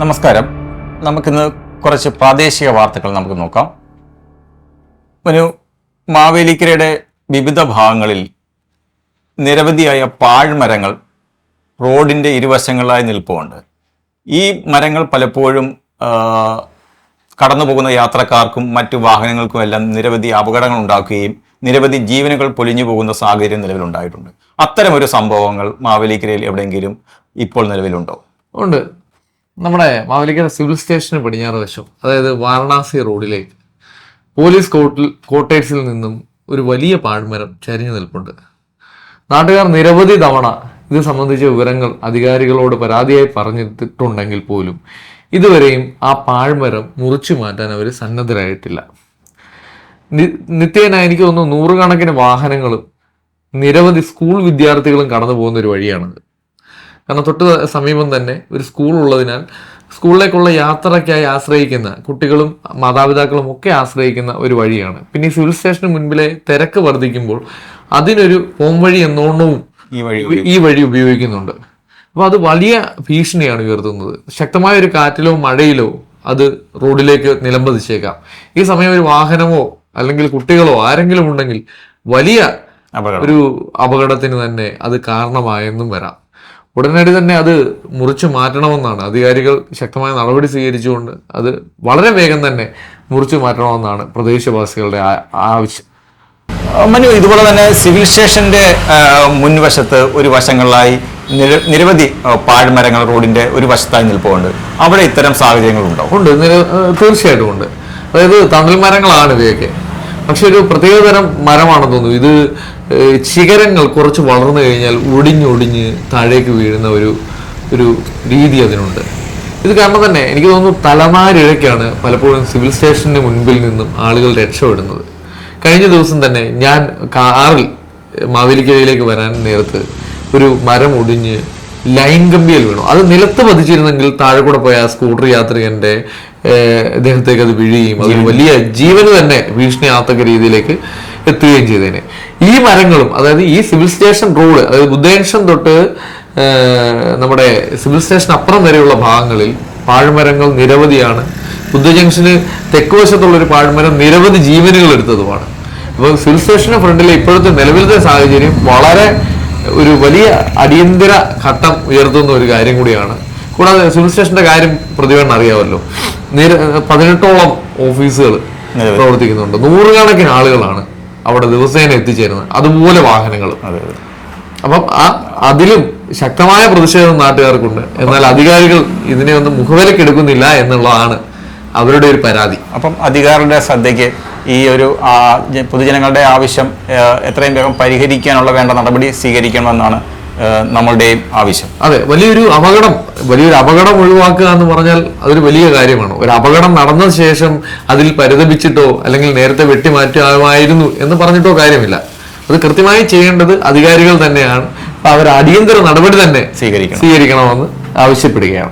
നമസ്കാരം. നമുക്കിന്ന് കുറച്ച് പ്രാദേശിക വാർത്തകൾ നമുക്ക് നോക്കാം. ഒരു മാവേലിക്കരയുടെ വിവിധ ഭാഗങ്ങളിൽ നിരവധിയായ പാഴ്മരങ്ങൾ റോഡിന്റെ ഇരുവശങ്ങളിലായി നിൽപ്പുണ്ട്. ഈ മരങ്ങൾ പലപ്പോഴും കടന്നു പോകുന്ന യാത്രക്കാർക്കും മറ്റു വാഹനങ്ങൾക്കും എല്ലാം നിരവധി അപകടങ്ങൾ ഉണ്ടാക്കുകയും നിരവധി ജീവനുകൾ പൊലിഞ്ഞു പോകുന്ന സാഹചര്യം നിലവിലുണ്ടായിട്ടുണ്ട് അത്തരമൊരു സംഭവങ്ങൾ മാവേലിക്കരയിൽ എവിടെയെങ്കിലും ഇപ്പോൾ നിലവിലുണ്ടോ? ഉണ്ട്. നമ്മുടെ മാവലിക്കര സിവിൽ സ്റ്റേഷന് പടിഞ്ഞാറ് വശം അതായത് വാരണാസി റോഡിലേക്ക് പോലീസ് കോട്ടിൽ കോട്ടേഴ്സിൽ നിന്നും ഒരു വലിയ പാഴ്മരം ചരിഞ്ഞു നിൽപ്പുണ്ട്. നാട്ടുകാർ നിരവധി തവണ ഇത് സംബന്ധിച്ച വിവരങ്ങൾ അധികാരികളോട് പരാതിയായി പറഞ്ഞിട്ടുണ്ടെങ്കിൽ പോലും ഇതുവരെയും ആ പാഴ്മരം മുറിച്ചു മാറ്റാൻ അവർ സന്നദ്ധരായിട്ടില്ല. നിത്യേന എനിക്ക് തോന്നുന്നു നൂറുകണക്കിന് വാഹനങ്ങളും നിരവധി സ്കൂൾ വിദ്യാർത്ഥികളും കടന്നു പോകുന്ന ഒരു വഴിയാണത്. കാരണം തൊട്ട് സമീപം തന്നെ ഒരു സ്കൂൾ ഉള്ളതിനാൽ സ്കൂളിലേക്കുള്ള യാത്രയ്ക്കായി ആശ്രയിക്കുന്ന കുട്ടികളും മാതാപിതാക്കളും ഒക്കെ ആശ്രയിക്കുന്ന ഒരു വഴിയാണ്. പിന്നെ ഈ സിവിൽ സ്റ്റേഷന് മുൻപിലെ തിരക്ക് വർദ്ധിക്കുമ്പോൾ അതിനൊരു പോം വഴി എന്നോണവും ഈ വഴി ഈ വഴി ഉപയോഗിക്കുന്നുണ്ട്. അപ്പോൾ അത് വലിയ ഭീഷണിയാണ് ഉയർത്തുന്നത്. ശക്തമായ ഒരു കാറ്റിലോ മഴയിലോ അത് റോഡിലേക്ക് നിലംപതിച്ചേക്കാം. ഈ സമയം ഒരു വാഹനമോ അല്ലെങ്കിൽ കുട്ടികളോ ആരെങ്കിലും ഉണ്ടെങ്കിൽ വലിയ ഒരു അപകടത്തിന് തന്നെ അത് കാരണമായെന്നും വരാം. ഉടനടി തന്നെ അത് മുറിച്ചു മാറ്റണമെന്നാണ്. അധികാരികൾ ശക്തമായ നടപടി സ്വീകരിച്ചുകൊണ്ട് അത് വളരെ വേഗം തന്നെ മുറിച്ചു മാറ്റണമെന്നാണ് പ്രദേശവാസികളുടെ ആവശ്യം. മനു ഇതുപോലെ തന്നെ സിവിൽ സ്റ്റേഷന്റെ മുൻവശത്ത് ഒരു വശങ്ങളിലായി നിര- നിരവധി പാഴ്മരങ്ങൾ റോഡിന്റെ ഒരു വശത്തായി നിൽപ്പുണ്ട്. അവിടെ ഇത്തരം സാഹചര്യങ്ങൾ ഉണ്ടോ. ഉണ്ട് തീർച്ചയായിട്ടും ഉണ്ട്. അതായത് തണൽ മരങ്ങളാണ് ഇവയൊക്കെ. പക്ഷെ ഒരു പ്രത്യേകതരം മരമാണെന്ന് തോന്നുന്നു. ഇത് ശിഖരങ്ങൾ കുറച്ച് വളർന്നു കഴിഞ്ഞാൽ ഒടിഞ്ഞൊടിഞ്ഞ് താഴേക്ക് വീഴുന്ന ഒരു ഒരു രീതി അതിനുണ്ട്. ഇത് കാരണം തന്നെ എനിക്ക് തോന്നുന്നു തലമാരിഴയ്ക്കാണ് പലപ്പോഴും സിവിൽ സ്റ്റേഷന് മുൻപിൽ നിന്നും ആളുകൾ രക്ഷപ്പെടുന്നത്. കഴിഞ്ഞ ദിവസം തന്നെ ഞാൻ കാറിൽ മാവേലിക്കരയിലേക്ക് വരാൻ നേരത്ത് ഒരു മരം ഒടിഞ്ഞ് ലൈൻ കമ്പിയിൽ വീണു. അത് നിലത്ത് പതിച്ചിരുന്നെങ്കിൽ താഴെ കൂടെ പോയ ആ സ്കൂട്ടർ യാത്രികന്റെ ഏഹ്, ദേഹത്തേക്ക് അത് വീഴുകയും അത് വലിയ ജീവന് തന്നെ ഭീഷണിയാത്തക്ക രീതിയിലേക്ക് എത്തുകയും ചെയ്തേനെ. ഈ മരങ്ങളും അതായത് ഈ സിവിൽ സ്റ്റേഷൻ റോഡ് അതായത് ബുദ്ധേൻഷൻ തൊട്ട് നമ്മുടെ സിവിൽ സ്റ്റേഷൻ അപ്പുറം വരെയുള്ള ഭാഗങ്ങളിൽ പാഴ്മരങ്ങൾ നിരവധിയാണ്. ബുദ്ധ ജംഗ്ഷന് തെക്ക് വശത്തുള്ളൊരു പാഴ്മരം നിരവധി ജീവനുകൾ എടുത്തതുമാണ്. അപ്പോൾ സിവിൽ സ്റ്റേഷന് ഫ്രണ്ടിലെ ഇപ്പോഴത്തെ നിലവിലത്തെ സാഹചര്യം വളരെ ഒരു വലിയ അടിയന്തര ഘട്ടം ഉയർത്തുന്ന ഒരു കാര്യം കൂടിയാണ്. കൂടാതെ സിവിൽ സ്റ്റേഷന്റെ കാര്യം പ്രതിവേണം അറിയാമല്ലോ. നിര പതിനെട്ടോളം ഓഫീസുകൾ. പ്രവർത്തിക്കുന്നുണ്ട്. നൂറുകണക്കിന് ആളുകളാണ്. അവിടെ ദിവസേന എത്തിച്ചേരുന്നത്. അതുപോലെ വാഹനങ്ങളും. അപ്പം ആ അതിലും ശക്തമായ പ്രതിഷേധം നാട്ടുകാർക്കുണ്ട്. എന്നാൽ അധികാരികൾ ഇതിനെ ഒന്നും മുഖവിലക്കെടുക്കുന്നില്ല എന്നുള്ളതാണ് അവരുടെ ഒരു പരാതി. അപ്പം അധികാരികളുടെ ശ്രദ്ധയ്ക്ക് ഈ ഒരു പൊതുജനങ്ങളുടെ ആവശ്യം എത്രയും വേഗം പരിഹരിക്കാനുള്ള വേണ്ട നടപടി സ്വീകരിക്കണമെന്നാണ് നമ്മളുടെയും ആവശ്യം. അതെ വലിയൊരു അപകടം വലിയൊരു അപകടം ഒഴിവാക്കുക എന്ന് പറഞ്ഞാൽ അതൊരു വലിയ കാര്യമാണ്. ഒരു അപകടം നടന്ന ശേഷം അതിൽ പരിതപിച്ചിട്ടോ അല്ലെങ്കിൽ നേരത്തെ വെട്ടിമാറ്റുമായിരുന്നു എന്ന് പറഞ്ഞിട്ടോ കാര്യമില്ല. അത് കൃത്യമായി ചെയ്യേണ്ടത് അധികാരികൾ തന്നെയാണ്. അപ്പൊ അവർ അടിയന്തര നടപടി തന്നെ സ്വീകരിക്കണം. സ്വീകരിക്കണമെന്ന് ആവശ്യപ്പെടുകയാണ്.